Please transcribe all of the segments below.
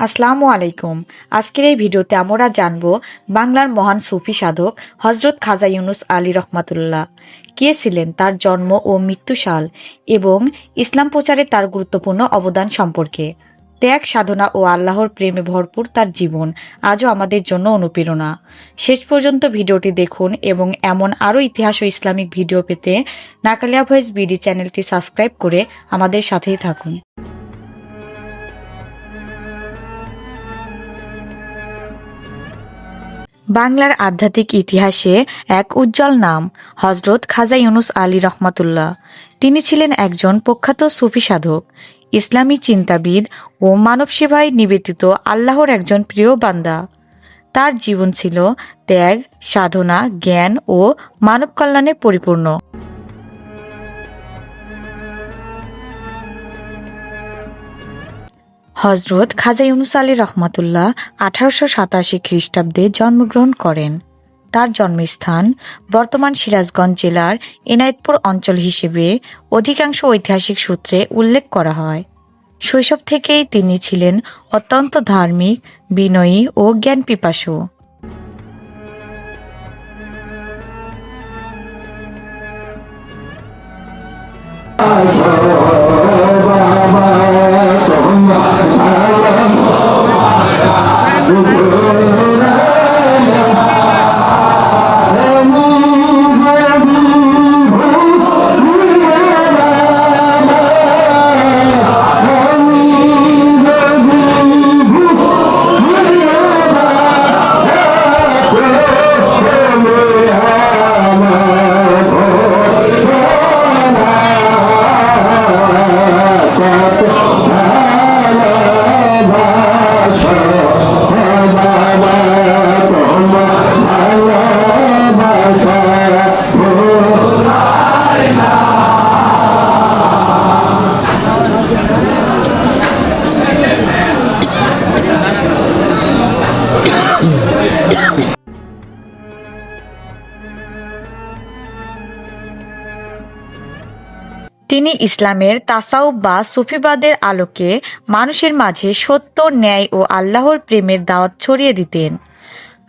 আসসালামু আলাইকুম। আজকের এই ভিডিওতে আমরা জানব বাংলার মহান সুফি সাধক হজরত খাজা ইউনুস আলী রহমাতুল্লাহ। কে ছিলেন? তার জন্ম ও মৃত্যুসাল এবং ইসলাম প্রচারে তার গুরুত্বপূর্ণ অবদান সম্পর্কে। ত্যাগ, সাধনা ও আল্লাহর প্রেমে ভরপুর তার জীবন আজও আমাদের জন্য অনুপ্রেরণা। শেষ পর্যন্ত ভিডিওটি দেখুন এবং এমন আরও ইতিহাস ও ইসলামিক ভিডিও পেতে নাকালিয়া ভয়েস বিডি চ্যানেলটি সাবস্ক্রাইব করে আমাদের সাথেই থাকুন। বাংলার আধ্যাত্মিক ইতিহাসে এক উজ্জ্বল নাম, হজরত খাজা ইউনুস আলী রহমাতুল্লাহ। তিনি ছিলেন একজন প্রখ্যাত সুফি সাধক, ইসলামী চিন্তাবিদ ও মানব সেবায় নিবেদিত আল্লাহর একজন প্রিয় বান্দা। তার জীবন ছিল ত্যাগ, সাধনা, জ্ঞান ও মানব কল্যাণে পরিপূর্ণ। হজরত খাজা ইউনুস আলী রহমাতুল্লাহ আঠারোশো সাতাশি খ্রিস্টাব্দে জন্মগ্রহণ করেন। তার জন্মস্থান বর্তমান সিরাজগঞ্জ জেলার এনায়েতপুর অঞ্চল হিসেবে অধিকাংশ ঐতিহাসিক সূত্রে উল্লেখ করা হয়। শৈশব থেকেই তিনি ছিলেন অত্যন্ত ধার্মিক, বিনয়ী ও জ্ঞান পিপাসু তিনি ইসলামের তাসাউফ বা সুফিবাদের আলোকে মানুষের মাঝে সত্য, ন্যায় ও আল্লাহর প্রেমের দাওয়াত ছড়িয়ে দিতেন।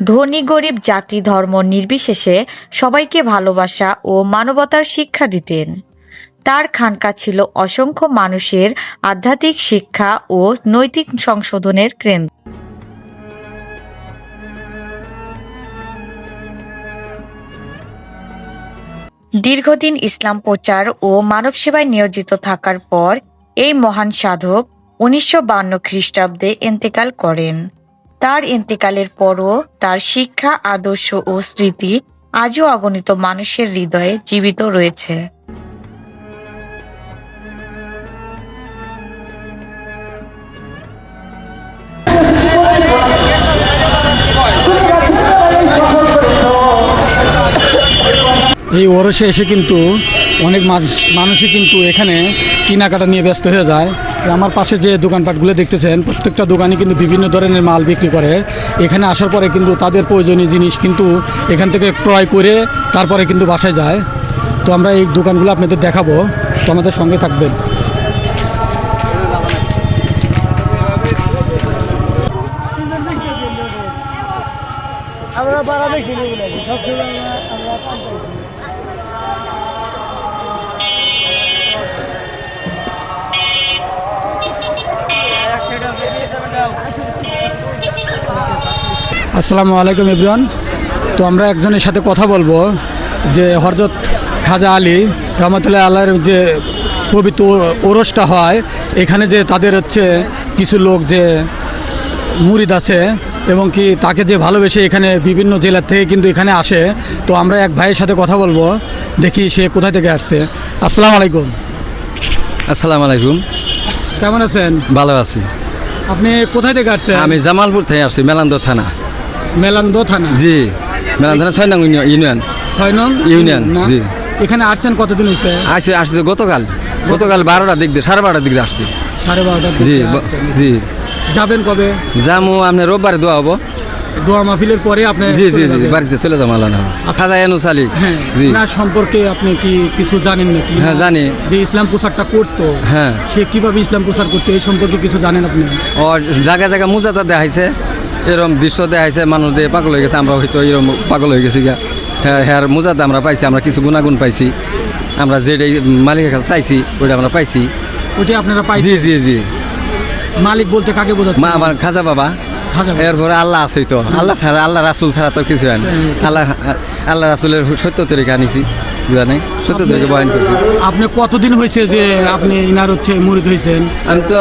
ধনী, গরিব, জাতি, ধর্ম নির্বিশেষে সবাইকে ভালোবাসা ও মানবতার শিক্ষা দিতেন। তার খানকা ছিল অসংখ্য মানুষের আধ্যাত্মিক শিক্ষা ও নৈতিক সংশোধনের কেন্দ্র। দীর্ঘদিন ইসলাম প্রচার ও মানব সেবায় নিয়োজিত থাকার পর এই মহান সাধক উনিশশো বান্ন খ্রিস্টাব্দে এন্তেকাল করেন। তার এন্তেকালের পরও তার শিক্ষা, আদর্শ ও স্মৃতি আজও অগণিত মানুষের হৃদয়ে জীবিত রয়েছে। এই ওরসে এসে কিন্তু অনেক মানুষ, মানুষই কিন্তু এখানে কেনাকাটা নিয়ে ব্যস্ত হয়ে যায়। আমার পাশে যে দোকানপাটগুলো দেখতেছেন, প্রত্যেকটা দোকানে কিন্তু বিভিন্ন ধরনের মাল বিক্রি করে। এখানে আসার পরে কিন্তু তাদের প্রয়োজনীয় জিনিস কিন্তু এখান থেকে ক্রয় করে তারপরে কিন্তু বাসায় যায়। তো আমরা এই দোকানগুলো আপনাদের দেখাবো। তো আমাদের সঙ্গে থাকবেন। আমরা বাড়া বেশি নেই নাকি সব আসসালামু আলাইকুম ইব্রান তো আমরা একজনের সাথে কথা বলব যে হরজত খাজা আলী রহমতুল্লাহ আল্লাহর যে পবিত্র ওরসটা হয় এখানে যে তাদের হচ্ছে কিছু লোক যে মুরিদ আছে এবং কি তাকে যে ভালোবেসে এখানে বিভিন্ন জেলার থেকে কিন্তু এখানে আসে। তো আমরা এক ভাইয়ের সাথে কথা বলব দেখি সে কোথা থেকে আসছে। আসসালামু আলাইকুম। আসসালামু আলাইকুম। কেমন আছেন? ভালো আছি। আপনি কোথায় থেকে আসছেন? আমি জামালপুর থেকে আসছি মেলান্দ থানা। মেলান্দ থানা। জি মেলান্দ থানা ছয় নং ইউনিয়ন। ছয় নং ইউনিয়ন, জি। এখানে আসছেন কতদিন হয়েছে আসছি আসছি গতকাল। গতকাল বারোটার দিক দিয়ে সাড়ে বারোটার দিক দিয়ে আসছি। সাড়ে বারোটার জি। জি। যাবেন কবে? যামু আপনি রোববারে দোয়া হব। দোয়া মাহফিলের পরে আপনি জি জি জি বাড়িতে চলে যাব আল্লাহ খাজা এনুস আলী হ্যাঁ জি। না সম্পর্কে আপনি কি কিছু জানেন নাকি? হ্যাঁ, জানি। যে ইসলাম প্রচারটা করতো হ্যাঁ। সে কীভাবে ইসলাম প্রচার করতো এই সম্পর্কে কিছু জানেন আপনি? ও জায়গায় জায়গায় মুজাতা দেখাইছে এরকম দৃশ্য দেখাইছে মানুষ দিয়ে পাগল হয়ে গেছে আমরা হয়তো এরকম পাগল হয়ে গেছি গা। হ্যাঁ হ্যাঁ মুজাতে আমরা পাইছি আমরা কিছু গুণাগুণ পাইছি। আমরা যেটাই মালিকের কাছে চাইছি ওইটা আমরা পাইছি। ওইটা আপনারা পাই জি জি জি। মালিক বলতে কাকে মা আমার খাজা বাবা। খাজা বাবা। এরপরে আল্লাহ আছেই তো। আল্লাহ ছাড়া আল্লাহ রাসুল ছাড়া তো কিছু হয় না। আল্লাহ আল্লাহ রাসুলের সত্য তরিকা আনিছি। নেই। সত্য থেকে বয়ান করছি। আপনি কতদিন হয়েছে যে আপনি ইনার হচ্ছে মুরিদ হয়েছেন? আমি তো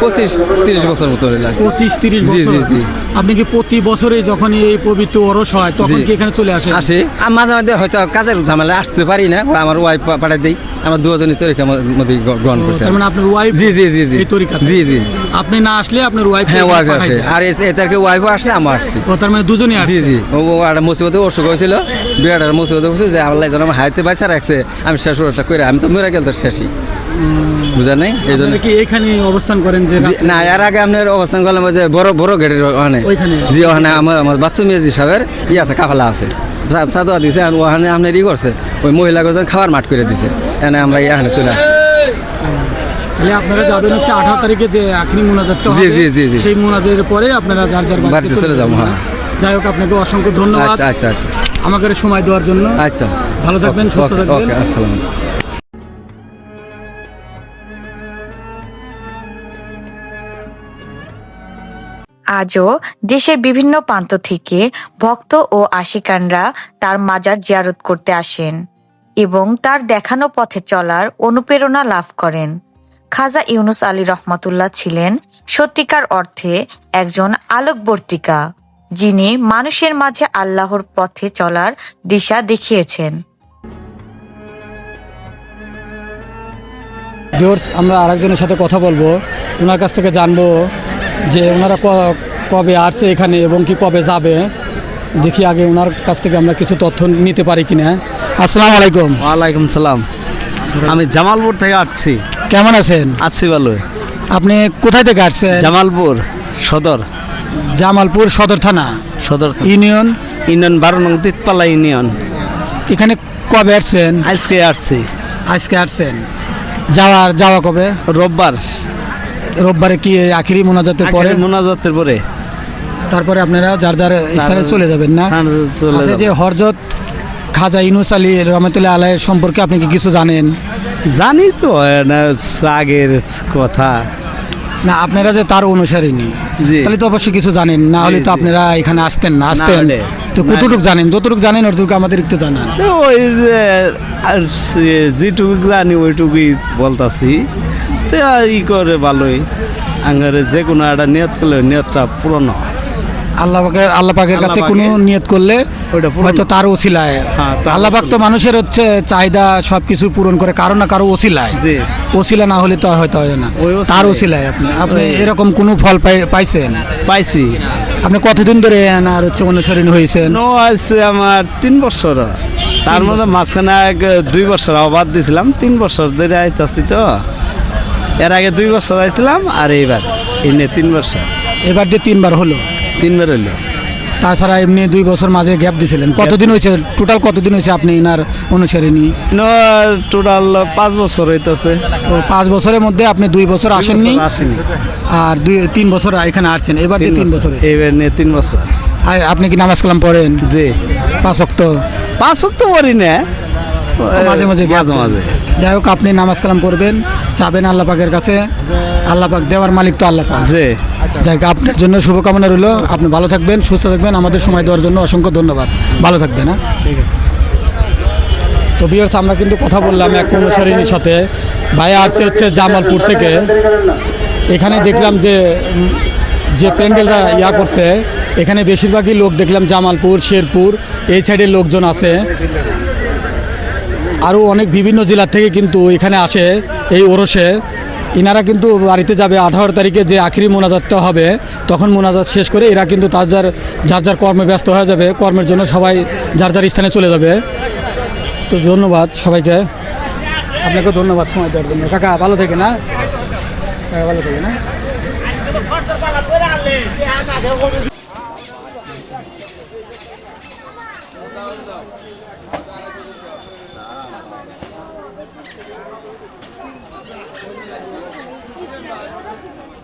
পঁচিশ তিরিশ বছর মতো পঁচিশ তিরিশ জি, বছর? জি, জি। আপনি কি প্রতি বছরে যখন এই পবিত্র অরস হয় তখন কি এখানে চলে আসে। আসে মাঝে মাঝে হয়তো কাজের ঝামেলা আসতে পারি না আমার ওয়াইফ পাঠাই দেই। আমরা দুজনই তরিকার মধ্যে গ্রহণ করছি মানে আপনার ওয়াইফ জি জি জি জি। তরিকা জি জি। আপনি না আসলে আপনার ওয়াইফ হ্যাঁ ওয়াইফ আসে। আর এটাকে ওয়াইফও আসছে আমার আসছি। ও তার মানে দুজনেই জি আসছে। জি। ও একটা মুসিবতে অসুখ হয়েছিল। বিরাট একটা মুসিবতে হয়েছিল যে আল্লাহ যেন আমার হাইতে বাইসা রাখছে। আমি শেষ ওটা করে আমি তো মেরা গেল তো শেষই। বুঝা নেই? এই জন্য। কি এখানে অবস্থান করেন যে জি, না এর আগে আপনার অবস্থান করলাম যে বড় বড় গেটের ওখানে। ওইখানে? জি ওখানে আমার আমার বাচ্চু মিয়াজি সাহেবের ই আছে কাফালা আছে। সা- দিছে আর ওখানে আপনার ই করছে। ওই মহিলা গজন খাবার মাঠ করে দিছে। এনে আমরা এখানে চলে আসি তাহলে আপনারা যাবেন হচ্ছে আঠারো তারিখে যে আখরি মোনাজাতটা জি, জি, জি, জি। সেই মোনাজাতের পরে আপনারা যার যার বাড়িতে চলে যাব, হ্যাঁ। যাই হোক আপনাকে অসংখ্য ধন্যবাদ। আচ্ছা আচ্ছা আচ্ছা। আমাকে সময় দেওয়ার জন্য। আচ্ছা। ভালো থাকবেন, সুস্থ থাকবেন। ওকে আসসালাম আজও দেশের বিভিন্ন প্রান্ত থেকে ভক্ত ও আশিকানরা তার মাজার জিয়ারত করতে আসেন এবং তার দেখানো পথে চলার অনুপ্রেরণা লাভ করেন। খাজা ইউনুস আলী রহমাতুল্লাহ ছিলেন সত্যিকার অর্থে একজন আলোকবর্তিকা, যিনি মানুষের মাঝে আল্লাহর পথে চলার দিশা দেখিয়েছেন। আমরা আরেকজনের সাথে কথা বলব। ওনার কাছ থেকে জানব যে ওনারা কবে আসছে এখানে এবং কি কবে যাবে দেখি আগে ওনার কাছ থেকে আমরা কিছু তথ্য নিতে পারি কিনা। আসসালামু আলাইকুম। ওয়ালাইকুম সালাম। আমি জামালপুর থেকে আসছি। কেমন আছেন? আসছি ভালো আপনি কোথায় থেকে আসছেন? জামালপুর সদর। জামালপুর সদর থানা? সদর ইউনিয়ন? ইউনিয়ন বারো নং তিতপালা ইউনিয়ন। এখানে কবে আসছেন? আজকে আসছি। আজকে আসছেন। যাওয়ার যাওয়া কবে? রোববার। রোববারে কি আখিরি মোনাজাতের পরে? মোনাজাতের পরে। তারপরে আপনারা যার যার স্থানে চলে যাবেন না? আচ্ছা যে হরজত খাজা ইনুস আলী রহমতুল্লাহ আলাইয়ের সম্পর্কে আপনি কি কিছু জানেন? জানি তো আগের কথা। না আপনারা যে তার অনুসারী জি। তাহলে তো অবশ্যই কিছু জানেন। না হলে তো আপনারা এখানে আসতেন না আসতেন। তো কতটুকু জানেন? যতটুকু জানেন অতটুকু আমাদের একটু জানান। ওই যে যেটুকু জানি ওইটুকুই বলতাছি। তো ই করে ভালোই। আঙ্গারে যে কোনো একটা নিয়ত করলে নিয়তটা পূরণ হয়। আল্লাহ পাকের আল্লাহ পাকের কাছে কোনো নিয়ত করলে হয়তো তার ওসিলায়। হ্যাঁ, আল্লাহ পাক তো মানুষের হচ্ছে চাহিদা সব কিছু পূরণ করে কারও না কারও ওসিলায়। ওসিলা না হলে তো হয়তো হয় না। তার ওসিলায় আপনি। আপনি এরকম কোনো ফল পাই- পাইছেন? পাইছি। আপনি কতদিন ধরে আর হচ্ছে অনুসরণ হয়েছেন? নো আছে আমার তিন বছর। তার মধ্যে মাঝখানে এক দুই বছর অবাদ দিছিলাম। তিন বছর ধরে আইতাছি তো। এর আগে দুই বছর আইছিলাম আর এইবার এনে তিন বছর। এবার যে তিনবার হলো? তিনবার হলো তাছাড়া এমনি দুই বছর মাঝে গ্যাপ দিছিলেন। কতদিন হয়েছে টোটাল কতদিন হয়েছে আপনি এনার অনুসারিনী নো টোটাল পাঁচ বছর হইতেছে। ও পাঁচ বছরের মধ্যে আপনি দুই বছর আসেননি? আসেনি। আর দুই তিন বছর এখানে আসছেন। এবার দিয়ে তিন বছর। হয়েছে। এইবার নিয়ে তিন বছর। আর আপনি কি নামাজ কালাম পড়েন? জি। পাঁচ অক্ত পাঁচ হোক তো করি না। মাঝে মাঝে gap মাঝে। মাঝে যাই হোক আপনি নামাজ কালাম পড়বেন। চাবেন আল্লাহ পাকের কাছে। আল্লাহ পাক দেওয়ার মালিক তো আল্লাহ পাক জি। যাই আপনার জন্য শুভকামনা রইল। আপনি ভালো থাকবেন সুস্থ থাকবেন। আমাদের সময় দেওয়ার জন্য অসংখ্য ধন্যবাদ। ভালো থাকবেন হ্যাঁ? ঠিক আছে। তো বিয়ার্স আমরা কিন্তু কথা বললাম এক অনুসারিনীর সাথে। ভাইয়া আসছে হচ্ছে জামালপুর থেকে। এখানে দেখলাম যে যে প্যান্ডেলটা ইয়া করছে এখানে বেশিরভাগই লোক দেখলাম জামালপুর শেরপুর এই সাইডের লোকজন আছে। আরও অনেক বিভিন্ন জেলার থেকে কিন্তু এখানে আসে এই ওরসে। ইনারা কিন্তু বাড়িতে যাবে আঠারো তারিখে যে আখেরি মোনাজাতটা হবে, তখন মোনাজাত শেষ করে এরা কিন্তু তার যার যার যার কর্মে ব্যস্ত হয়ে যাবে, কর্মের জন্য সবাই যার যার স্থানে চলে যাবে। তো ধন্যবাদ সবাইকে। আপনাকে ধন্যবাদ সময় দেওয়ার জন্য। কাকা, ভালো থেকে না? ভালো থেকে না?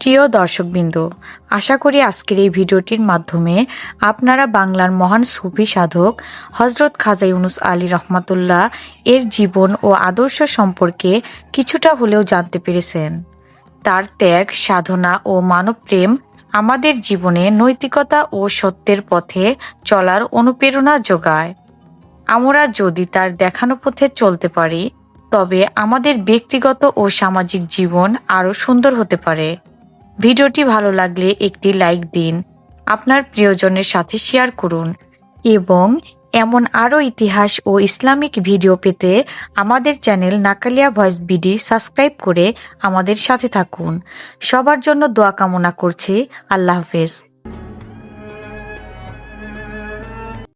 প্রিয় দর্শকবৃন্দ, আশা করি আজকের এই ভিডিওটির মাধ্যমে আপনারা বাংলার মহান সুফি সাধক হজরত খাজা ইউনুস আলী রহমাতুল্লাহ এর জীবন ও আদর্শ সম্পর্কে কিছুটা হলেও জানতে পেরেছেন। তার ত্যাগ, সাধনা ও মানবপ্রেম আমাদের জীবনে নৈতিকতা ও সত্যের পথে চলার অনুপ্রেরণা যোগায়। আমরা যদি তার দেখানো পথে চলতে পারি, তবে আমাদের ব্যক্তিগত ও সামাজিক জীবন আরও সুন্দর হতে পারে। ভিডিওটি ভালো লাগলে একটি লাইক দিন, আপনার প্রিয়জনের সাথে শেয়ার করুন এবং এমন আরও ইতিহাস ও ইসলামিক ভিডিও পেতে আমাদের channel Nakalia voice BD subscribe করে আমাদের সাথে থাকুন। সবার জন্য দোয়া কামনা করছি। আল্লাহ হাফেজ।